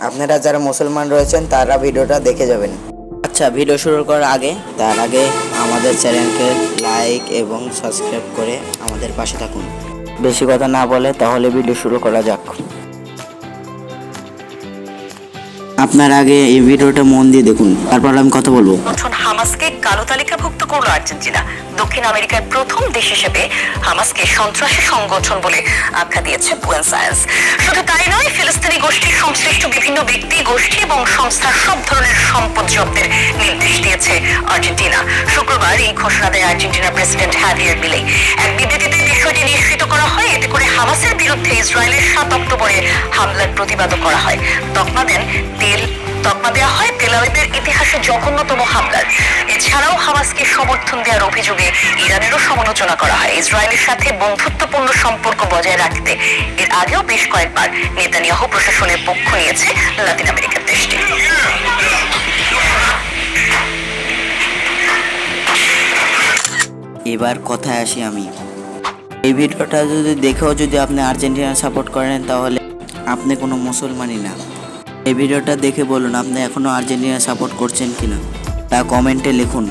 আপনারা যারা মুসলমান রয়েছেন তারা ভিডিওটা দেখে যাবেন। আচ্ছা ভিডিও শুরু করার আগে তার আগে আমাদের চ্যানেলকে লাইক এবং সাবস্ক্রাইব করে আমাদের পাশে থাকুন। বেশি কথা না বলে তাহলে ভিডিও শুরু করা যাক। আপনার আগে এই ভিডিওটা মন দিয়ে দেখুন তারপর আমি কথা বলব। হামাসকে কালো তালিকাভুক্ত করল আর্জেন্টিনা। দক্ষিণ আমেরিকার প্রথম দেশ হিসেবে হামাসকে সন্ত্রাসী সংগঠন বলে আখ্যা দিয়েছে বুয়েন্স আয়ার্স। শুধু তাই নয় ফিলিস্তিনি বিভিন্ন ব্যক্তি, গোষ্ঠী এবং সংস্থার সব ধরনের সম্পদ জব্দের নির্দেশ দিয়েছে আর্জেন্টিনা। শুক্রবার এই ঘোষণা দেয় আর্জেন্টিনার প্রেসিডেন্ট হ্যাভিয়ার মিলে। এক বিবৃতিতে বিষয়টি নিশ্চিত করা হয়, এতে করে হামাসের বিরুদ্ধে ইসরায়েলের সাত অক্টোবরে হামলার প্রতিবাদও করা হয়। তকমা দেন তেল, তকমা দেওয়া হয় তেলাবিবের ইতিহাসে জঘন্যতম হামলার। এছাড়াও হামাসকে সমর্থন দেওয়ার অভিযোগে ইরানেরও সমালোচনা করা হয়। ইসরায়েলের সাথে বন্ধুত্বপূর্ণ সম্পর্ক বজায় রাখতে এর আগেও বেশ কয়েকবার নেতানিয়াহু প্রশাসনের পক্ষ নিয়েছে লাতিন আমেরিকার দেশটি এবার কথায় আসি আমি। এই ভিডিওটা যদি দেখেও যদি আপনি আর্জেন্টিনা সাপোর্ট করেন তাহলে আপনি কোনো মুসলমানই না। এই ভিডিওটা দেখে বলুন, আপনি এখনও আর্জেন্টিনা সাপোর্ট করছেন কিনা? তা কমেন্টে লিখুন।